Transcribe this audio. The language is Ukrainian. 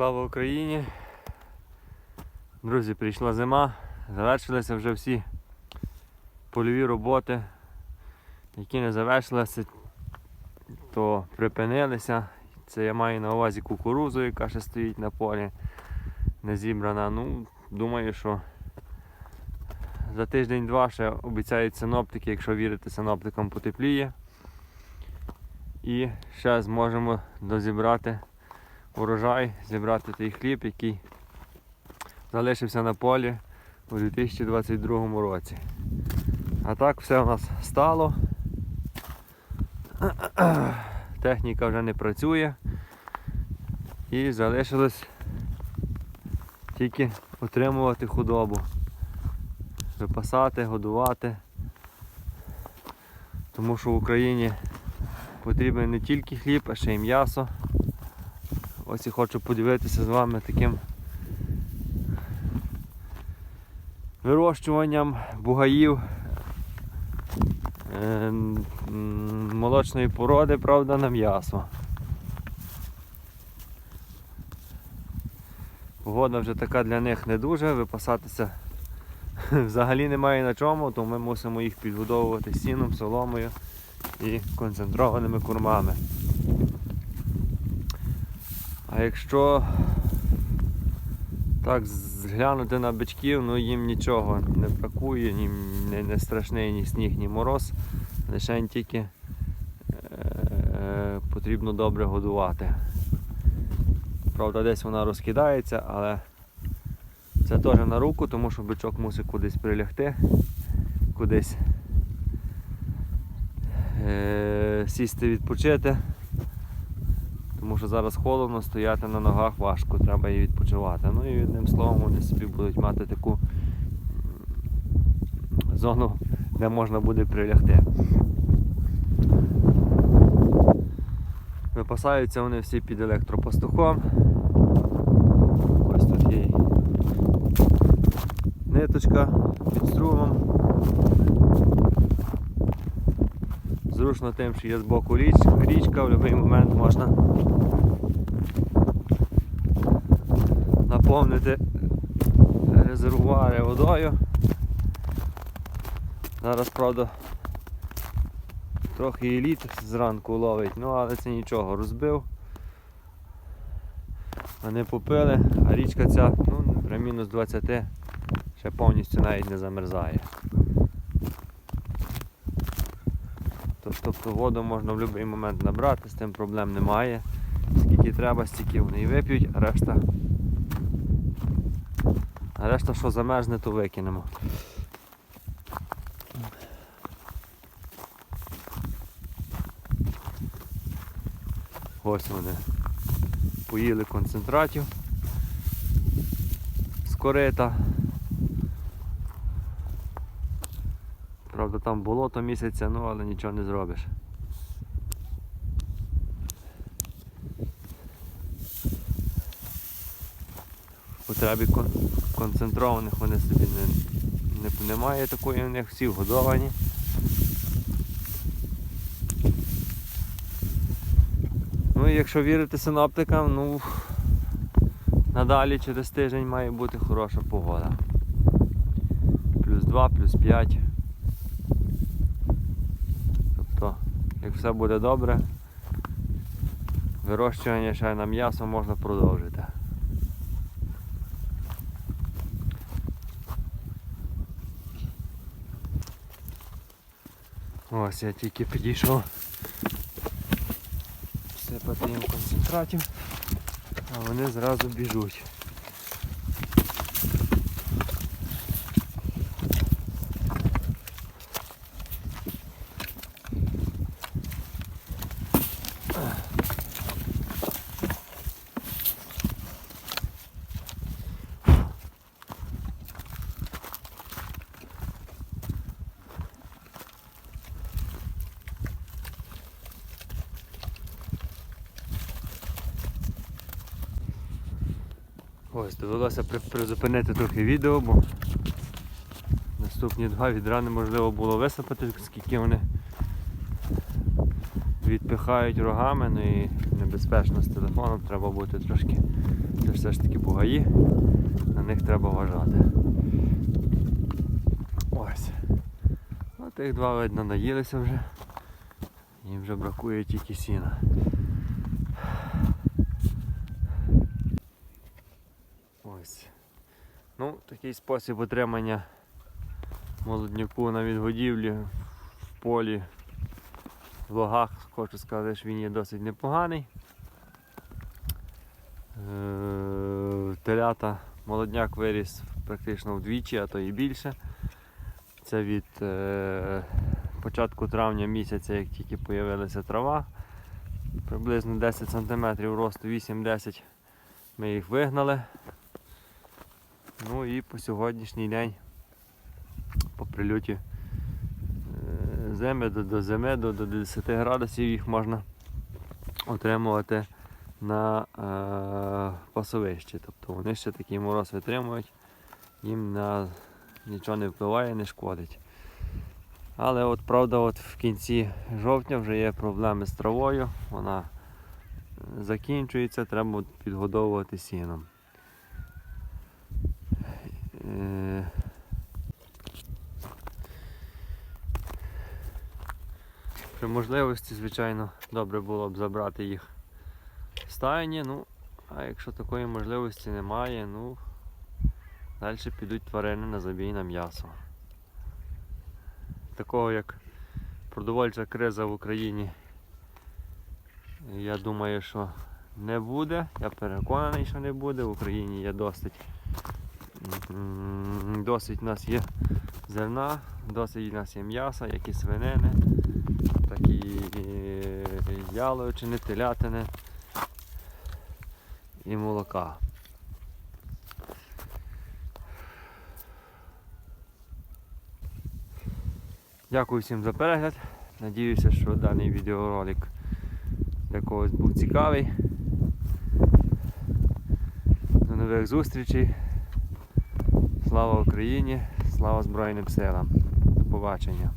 Слава Україні! Друзі, прийшла зима, завершилися вже всі польові роботи, які не завершилися, то припинилися. Це я маю на увазі кукурузу, яка ще стоїть на полі, не зібрана. Ну, думаю, що за тиждень-два ще обіцяють синоптики, якщо вірити синоптикам, потепліє. І ще зможемо дозібрати урожай, зібрати той хліб, який залишився на полі у 2022 році. А так все у нас стало. Техніка вже не працює і залишилось тільки утримувати худобу, випасати, годувати. Тому що в Україні потрібен не тільки хліб, а ще й м'ясо. Ось і хочу поділитися з вами таким вирощуванням бугаїв е, молочної породи, правда, на м'ясо. Погода вже така для них не дуже, випасатися взагалі немає на чому, то ми мусимо їх підгодовувати сіном, соломою і концентрованими кормами. А якщо так зглянути на бичків, ну їм нічого не бракує, їм не, не страшний ні сніг, ні мороз, лише тільки е, потрібно добре годувати. Правда, десь вона розкидається, але це теж на руку, тому що бичок мусить кудись прилягти, кудись е, сісти відпочити. Що зараз холодно, стояти на ногах важко, треба і відпочивати. Ну і одним словом вони собі будуть мати таку зону, де можна буде прилягти. Випасаються вони всі під електропастухом. Ось тут є ниточка під струмом. Зручно тим, що є збоку річ, річка, в будь-який момент можна наповнити резервуари водою. Зараз, правда, трохи і лід зранку ловить, ну але це нічого, розбив. Вони попили, а річка ця ну, при мінус 20 ще повністю навіть не замерзає. Тобто воду можна в будь-який момент набрати, з тим проблем немає. Скільки треба, стільки вони і вип'ють, а решта. А решта, що замерзне, то викинемо. Ось вони поїли концентратів з корита. Правда там болото місяця, ну але нічого не зробиш. В потребі концентрованих вони собі не, не, немає такої у них, всі вгодовані. Ну і якщо вірити синоптикам, ну надалі через тиждень має бути хороша погода. Плюс 2, плюс 5. Тобто, як все буде добре, вирощування ще на м'ясо можна продовжити. Ось я тільки підійшов всипати їм концентратів, а вони зразу біжуть. Ось, довелося призупинити трохи відео, бо наступні два відра неможливо було висипати, скільки вони відпихають рогами, ну і небезпечно з телефоном, треба бути трошки. Це все ж таки бугаї, на них треба вважати. Ось. Тих два видно наїлися вже. Їм вже бракує тільки сіна. Ось. Ну, такий спосіб утримання молодняку на відгодівлі в полі, в логах, хочу сказати, що він є досить непоганий. Е, Телята молодняк виріс практично вдвічі, а то і більше. Це від е, початку травня місяця, як тільки з'явилася трава. Приблизно 10 см росту 8-10 ми їх вигнали. Ну і по сьогоднішній день по прильоті е, зими до, до зими до, до 10 градусів їх можна отримувати на е, пасовищі. Тобто вони ще такий мороз витримують, їм на нічого не впливає, не шкодить. Але от правда, от в кінці жовтня вже є проблеми з травою, вона е, закінчується, треба підгодовувати сіном. Е, При можливості, звичайно, добре було б забрати їх в стайні, ну, а якщо такої можливості немає, ну, далі підуть тварини на забій на м'ясо. Такого як продовольча криза в Україні, я думаю, що не буде. Я переконаний, що не буде. В Україні є досить. Досить у нас є зерна, досить у нас є м'яса, як і свинини, так і е, яловичини, телятини і молока. Дякую всім за перегляд. Надіюся, що даний відеоролик для когось був цікавий. До нових зустрічей. Слава Україні! Слава Збройним силам! До побачення!